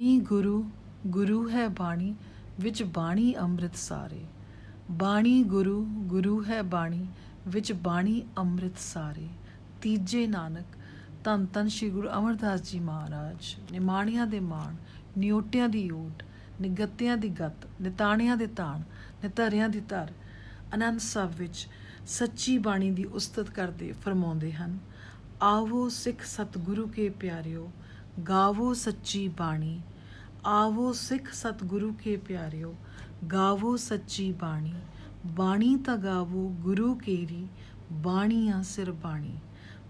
ਈ ਗੁਰੂ ਗੁਰੂ ਹੈ ਬਾਣੀ, ਵਿੱਚ ਬਾਣੀ ਅੰਮ੍ਰਿਤ ਸਾਰੇ। ਬਾਣੀ ਗੁਰੂ ਗੁਰੂ ਹੈ ਬਾਣੀ, ਵਿੱਚ ਬਾਣੀ ਅੰਮ੍ਰਿਤ ਸਾਰੇ। ਤੀਜੇ ਨਾਨਕ, ਧੰਨ ਧੰਨ ਸ੍ਰੀ ਗੁਰੂ ਅਮਰਦਾਸ ਜੀ ਮਹਾਰਾਜ, ਨਿਮਾਣੀਆਂ ਦੇ ਮਾਣ, ਨਿਉਟਿਆਂ ਦੀ ਓਟ ਨਿਗੱਤਿਆਂ ਦੀ ਗੱਤ, ਨਿਤਾਣਿਆਂ ਦੇ ਤਾਣ, ਨਿਧਰਿਆਂ ਦੀ ਧਰ ਅਨੰਦ ਸਾਹਿਬ ਵਿੱਚ ਸੱਚੀ ਬਾਣੀ ਦੀ ਉਸਤਤ ਕਰਦੇ ਫਰਮਾਉਂਦੇ ਹਨ, ਆਵੋ ਸਿੱਖ ਸਤਿਗੁਰੂ ਕੇ ਪਿਆਰਿਓ ਗਾਵੋ ਸੱਚੀ ਬਾਣੀ, ਆਵੋ ਸਿੱਖ ਸਤਿਗੁਰੂ ਕੇ ਪਿਆਰਿਓ, ਗਾਵੋ ਸੱਚੀ ਬਾਣੀ ਬਾਣੀ ਤਾਂ ਗਾਵੋ ਗੁਰੂ ਕੇਰੀ, ਬਾਣੀਆਂ ਸਿਰ ਬਾਣੀ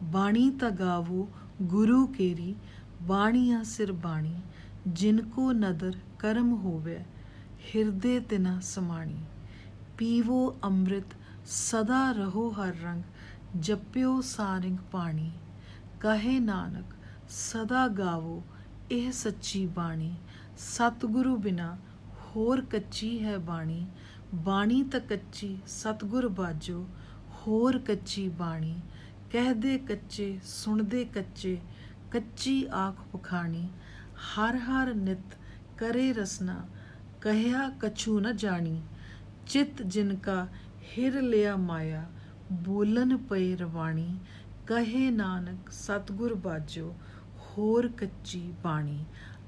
ਬਾਣੀ ਤਾਂ ਗਾਵੋ ਗੁਰੂ ਕੇਰੀ, ਬਾਣੀਆਂ ਸਿਰ ਬਾਣੀ, ਜਿਨ ਕੋ ਨਦਰ ਕਰਮ ਹੋਵੇ, ਹਿਰਦੇ ਤਿਨਾ ਸਮਾਣੀ, ਪੀਵੋ ਅੰਮ੍ਰਿਤ, ਸਦਾ ਰਹੋ ਹਰ ਰੰਗ, ਜਪਿਓ ਸਾਰਿੰਗ ਪਾਣੀ, ਕਹੇ ਨਾਨਕ ਸਦਾ ਗਾਵੋ ਇਹ ਸੱਚੀ ਬਾਣੀ। ਸਤਿਗੁਰੂ ਬਿਨਾ ਹੋਰ ਕੱਚੀ ਹੈ ਬਾਣੀ। ਬਾਣੀ ਤਾਂ ਕੱਚੀ, ਸਤਿਗੁਰ ਬਾਜੋ, ਹੋਰ ਕੱਚੀ ਬਾਣੀ। ਕਹਦੇ ਕੱਚੇ, ਸੁਣਦੇ ਕੱਚੇ, ਕੱਚੀ ਆਖ ਪਖਾਣੀ। ਹਰ ਹਰ ਨਿਤ ਕਰੇ ਰਸਨਾ, ਕਹਿਆ ਕਛੂ ਨ ਜਾਣੀ। ਚਿਤ ਜਿਨ ਕਾ ਹਿਰ ਲਿਆ ਮਾਇਆ, ਬੋਲਨ ਪਏ ਰਵਾਣੀ। ਕਹੇ ਨਾਨਕ, ਸਤਿਗੁਰ ਬਾਜੋ ਹੋਰ ਕੱਚੀ ਬਾਣੀ।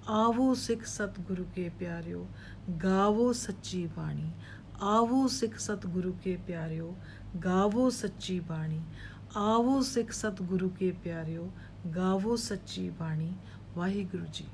ਆਵੋ ਸਿੱਖ ਸਤਿਗੁਰੂ ਕੇ ਪਿਆਰਿਓ, ਗਾਵੋ ਸੱਚੀ ਬਾਣੀ। ਆਵੋ ਸਿੱਖ ਸਤਿਗੁਰੂ ਕੇ ਪਿਆਰਿਓ, ਗਾਵੋ ਸੱਚੀ ਬਾਣੀ। ਆਵੋ ਸਿੱਖ ਸਤਿਗੁਰੂ ਕੇ ਪਿਆਰਿਓ, ਗਾਵੋ ਸੱਚੀ ਬਾਣੀ। ਵਾਹਿਗੁਰੂ ਜੀ